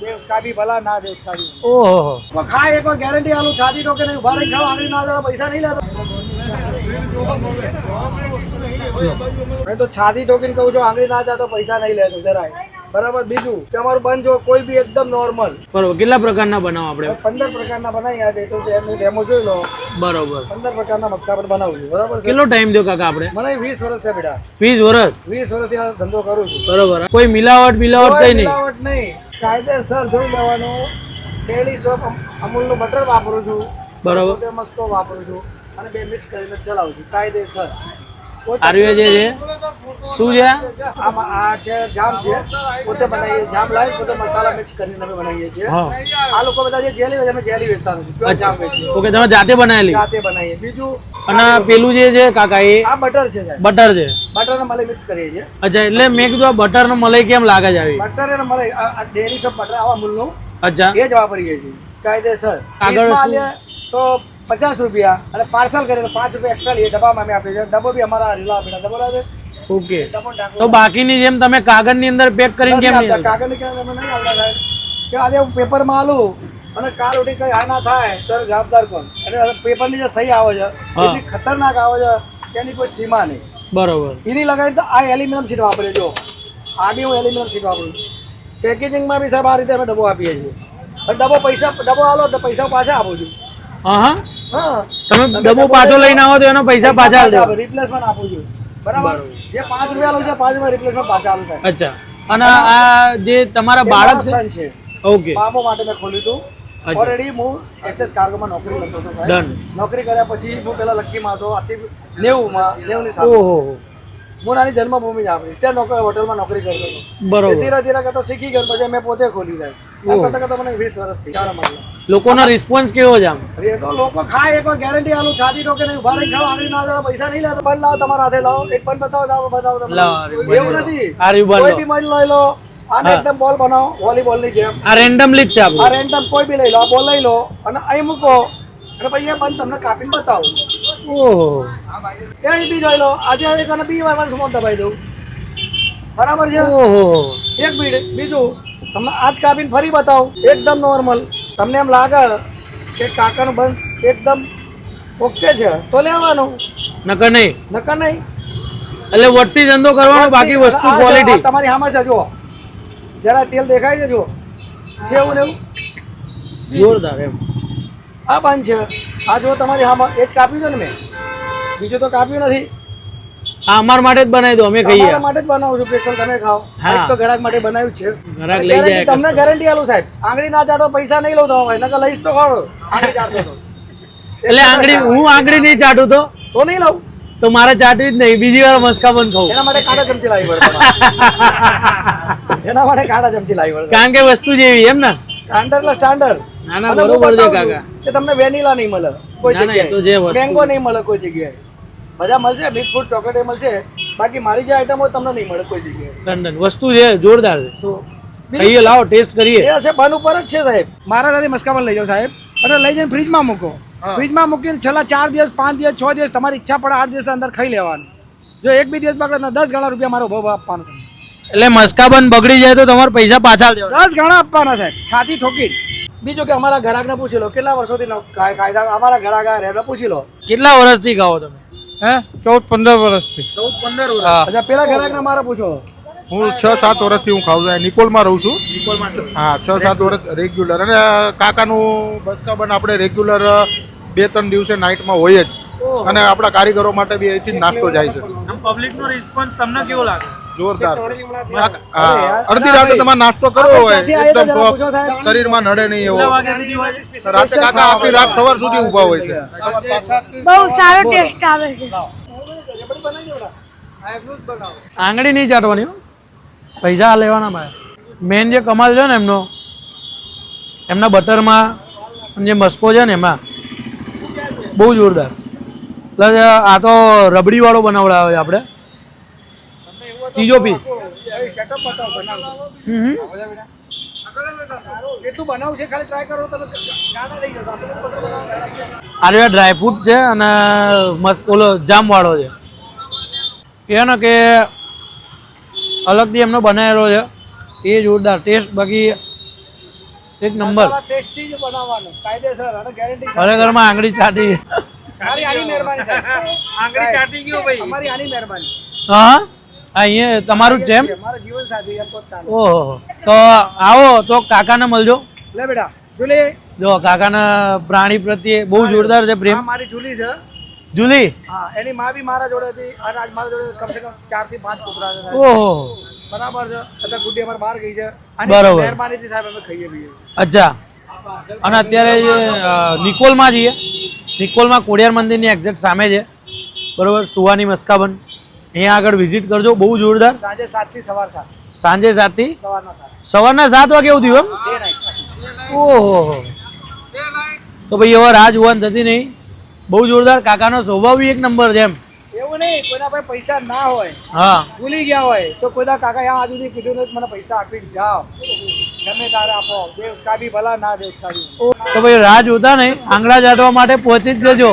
દે ઉસકા ના દે ઉસકા ભી. ઓહો. ના બંધ જો કોઈ બી એકદમ નોર્મલ બરોબર કેટલા પ્રકારના બનાવો આપણે? પંદર પ્રકારના બનાવી આ જોઈ લો. બરોબર. પંદર પ્રકારના મસ્કા પર બનાવું બરાબર કેટલો ટાઈમ દો કાકા આપડે મને વીસ વર્ષ છે બેટા. વીસ વર્ષ? વીસ વર્ષ આ ધંધો કરું છું. બરોબર. કોઈ મિલાવટ મિલાવટ કઈ નહીં? મિલાવટ નહીં. કાયદેસર જોઈ લેવાનું. ડેલી સોપ અમૂલનું બટર વાપરું છું. બરોબર. મસ્કો વાપરું છું. અને બે મિક્સ કરીને ચલાવું છું. કાયદેસર. આર્ય જે છે શું છે? આમ આ છે જામ છે. પોતે બનાવીએ જામ લાવી પોતે મસાલા મિક્સ કરીને અમે બનાવીએ છીએ. આ લોકો બધા જે જેલી વેચે અમે જેલી વેચતા નથી. પ્યોર જામ વેચીએ ઓકે તમે જાતે બનાવેલી? જાતે બનાવીએ. બીજું અને પેલું જે છે કાકા એ? આ બટર છે બટર છે. બટર ને મલાઈ મિક્સ કરીએ છીએ. અચ્છા એટલે મેં કીધું આ બટર ને મલાઈ કેમ લાગે છે આવી? બટર અને મલાઈ આ ડેરી શોપ બટર આવા મૂલનું અચ્છા. એ જ વાપરીએ છીએ. કાયદેસર. આગળ તો પચાસ રૂપિયા અને પાર્સલ કરે તો પાંચ રૂપિયા એક્સ્ટ્રા લઈએ. ડબ્બામાં અમે આપીએ છીએ. ડબ્બો બી અમારા રીલા આપેલા ડબ્બો લાગે? ઓકે. તો બાકીની જેમ તમે કાગળની અંદર પેક કરીને કેમ આપતા. નહીં કાગળ અમે નહીં આવતા સાહેબ. કે આજે હું પેપરમાં આલું અને કાલ ઉઠી કઈ આ ના થાય તો જવાબદાર કોણ? અને પેપરની જે સહી આવે છે એટલી ખતરનાક આવે છે કે એની કોઈ સીમા નહીં. બરોબર. એની લગાવી તો આ એલ્યુમિનિયમ શીટ વાપરે જો. આ બી હું એલ્યુમિનિયમ શીટ વાપરું છું. પેકેજિંગમાં બી સાહેબ આ રીતે અમે ડબ્બો આપીએ છીએ. ડબ્બો પૈસા ડબ્બો આલો તો પૈસા પાછા આપું છું. હા હા. તમે ડબ્બો પાછો લઈને આવો તો એનો પૈસા પાછા આપજો રિપ્લેસમેન્ટ આપું છું. બરાબર? જે પાંચ રૂપિયા લો છે પાંચ રૂપિયા રિપ્લેસમેન્ટ પાછા આલું થાય અચ્છા. અને આ જે તમારા બાળક છે ઓકે. બાબો માટે મેં ખોલ્યું હતું. ઓલરેડી હું એચએસ કાર્ગોમાં નોકરી કરતો હતો સાહેબ. ડન નોકરી કર્યા પછી હું પેલા લક્કીમાં હતો. આથી નેવુંમાં નેવુંની સાથે ઓહો. હું નાની જન્મભૂમિ જ આપણી. ત્યાં નોકરી હોટલમાં નોકરી કરતો હતો. બરોબર. ધીરે ધીરે કરતો શીખી ગયો પછી મેં પોતે ખોલી જાય કરતા કરતા મને વીસ વર્ષથી લોકોનો રિસ્પોન્સ કેવો છે આમ? લોકો ખાય એક વાર ગેરંટી આલુ છાતી ટોકે નહીં. ઊભા રહી ખાવ આંગળી ના જરા પૈસા નહીં લેતો. પણ લાવો તમારા હાથે લાવો. એક પણ બતાવો લાવો બતાવો તમે એવું. નથી. કોઈ બી મળી લઈ લો. આને એકદમ બોલ બનાવો. વોલીબોલની જેમ. આ રેન્ડમલી જ છે આ રેન્ડમ કોઈ બી લઈ લો. બોલ લઈ લો. અને અહીં મૂકો. અને પછી એ બંધ તમને કાપીને બતાવો. ઓહો. એ બી જોઈ લો. આજે એક અને બી વાર દઉં? બરાબર છે? ઓહો. એક બીડ બીજું. તમને આજ કાપીને ફરી બતાવો. એકદમ નોર્મલ તમને એમ લાગે કે કાકાનું બંધ એકદમ ઓકે છે. તો લેવાનું. નકર નહીં. નકર નહીં. એટલે વટતી ધંધો કરવાનો બાકી વસ્તુ ક્વોલિટી તમારી સામે છે જુઓ. જરા તેલ દેખાય છે જુઓ. છે એવું એવું? જોરદાર એમ. આ બંધ છે. આ જો તમારી હા એ જ કાપ્યું છે ને મેં. બીજું તો કાપ્યું નથી. આ અમાર માટે જ બનાવી દો અમે ખાઈએ. તમારા માટે જ બનાવું છું સ્પેશિયલ તમે ખાઓ. હા. તો ગ્રાહક માટે બનાવ્યું છે. ગ્રાહક લઈ જાય તમને ગેરંટી આલું સાહેબ. આંગળી ના ચાટો પૈસા નહીં લઉં તમારે નકર લઈશ તો ખરો. આંગળી ચાટો તો. એટલે આંગળી હું આંગળી નહીં ચાટું તો? તો નહીં લઉં. તો મારે ચાટવી જ નહીં બીજી વાર મસ્કા બંધ ખાવું એના માટે કાંટા ચમચી લાવી પડે એના માટે કાંટા ચમચી લાવી પડે. કારણ કે વસ્તુ જેવી એમ ને? સ્ટાન્ડર્ડ એટલે સ્ટાન્ડર્ડ ના ના બરોબર છે કાકા. કે તમને વેનીલા નહીં મળે. કોઈ ના, ના, એ તો જે જગ્યાએ મેંગો નહીં મળે કોઈ જગ્યાએ. બધા મળશે બિગ ફૂડ ચોકલેટ એ મળશે. બાકી મારી જે આઈટમ હોય તમને નહીં મળે કોઈ જગ્યાએ. ટંડન વસ્તુ છે જોરદાર છે. ખાઈએ લાવો ટેસ્ટ કરીએ. એ હશે બન ઉપર જ છે સાહેબ. મારા સાથે મસ્કાબન લઈ જાઓ સાહેબ. અને લઈ જઈને ફ્રીજમાં મૂકો. ફ્રીજમાં મૂકીને છેલ્લા ચાર દિવસ પાંચ દિવસ છ દિવસ તમારી ઈચ્છા પડે આઠ દિવસના અંદર ખાઈ લેવાનું. જો એક બી દિવસ બગડે દસ ગણા રૂપિયા મારો ભાવ આપવાનો તમને. એટલે મસ્કા બંધ બગડી જાય તો તમારે પૈસા પાછા દેવા દસ ગણા આપવાના સાહેબ છાતી ઠોકી બીજું કે અમારા ઘરાકને પૂછી લો કેટલા વર્ષોથી કાયદા અમારા ઘરાક આ પૂછી લો. કેટલા વર્ષથી ખાઓ તમે? હે? ચૌદ પંદર વર્ષથી. ચૌદ પંદર વર્ષ? અચ્છા પેલા ઘરાકને મારા પૂછો. હું છ સાત વર્ષથી હું ખાઉં છું. નિકોલમાં રહું છું. હા છ સાત વર્ષ રેગ્યુલર અને કાકાનું બસકાબન આપણે રેગ્યુલર બે ત્રણ દિવસે નાઇટમાં હોય જ. અને આપણા કારીગરો માટે બી અહીંથી નાસ્તો જાય છે. પબ્લિકનો રિસ્પોન્સ તમને કેવો લાગે? જોરદાર. હા અડધી રાતે તમારે નાસ્તો કરવો હોય. એકદમ સાહેબ? શરીરમાં નડે નહીં એવો. રાતે કાકા આખી રાત સવાર સુધી ઊભા હોય છે. બહુ સારો ટેસ્ટ આવે છે. આંગળી નહીં ચાટવાની હો. પૈસા લેવાના ભાઈ. મેન જે કમાલ છે ને એમનો એમના બટરમાં જે મસ્કો છે ને એમાં બહુ જોરદાર. પ્લસ આ તો રબડીવાળો બનાવડાવે આપણે. ત્રીજો પીસ સેટઅપ બતાવો બનાવો હમ. કેટલું બનાવું છે ખાલી ટ્રાય કરો તમે. ગાડા થઈ જશો. આપણે બધું બનાવો. આ ડ્રાયફ્રૂટ છે અને મસ્ત ઓલો જામ વાળો છે એ કે અલગથી એમનો બનાવેલો છે. એ જોરદાર ટેસ્ટ બાકી એક નંબર ટેસ્ટી જ બનાવવાનું. કાયદેસર અને ગેરંટી ખરેખરમાં આંગળી ચાટી. આંગળી ચાટી ગયો ભાઈ. અમારી આની મહેરબાની. હા? અહીંયા તમારું જ છે મારા જીવન સાથી એમ તો ચાલે. ઓહો તો આવો તો કાકાને મળજો. લે બેટા જુલી. જો કાકાના પ્રાણી પ્રત્યે બહુ જોરદાર છે પ્રેમ. મારી જુલી છે. જુલી? હા એની માં બી મારા જોડે હતી અને આજ મારા જોડે કમસે કમ ચારથી પાંચ કૂતરા છે. ઓહો બરાબર છે. અત્યારે ગુડી અમારે બહાર ગઈ છે. અને બરાબર. મહેરબાનીથી સાહેબ અમે ખાઈએ પીએ. અચ્છા. અને અત્યારે નિકોલમાં જઈએ. નિકોલમાં કોડિયાર મંદિરની એક્ઝેક્ટ સામે છે. બરોબર સુવાની મસ્કાબન અહીંયા આગળ વિઝિટ કરજો બહુ જોરદાર. સાંજે સાતથી સવાર સાત. સાંજે સાત. થી સવારના સાત વાગે એવું થયું એમ ઓહો. તો ભાઈ એવા રાહ જોવાની થતી નહીં. બહુ જોરદાર કાકાનો સ્વભાવ એક નંબર છે એમ. એવું નહીં કોઈના પાસે પૈસા ના હોય હા. ભૂલી ગયા હોય તો કોઈના કાકા યા આજુથી કીધું નથી મને પૈસા આપી જાઓ. ગમે તારે આપો. દેવ કાઢી ભલા ના દેવ કાઢી તો ભાઈ રાહ જોતા નહીં. આંગળા જાટવા માટે પહોંચી જ જજો.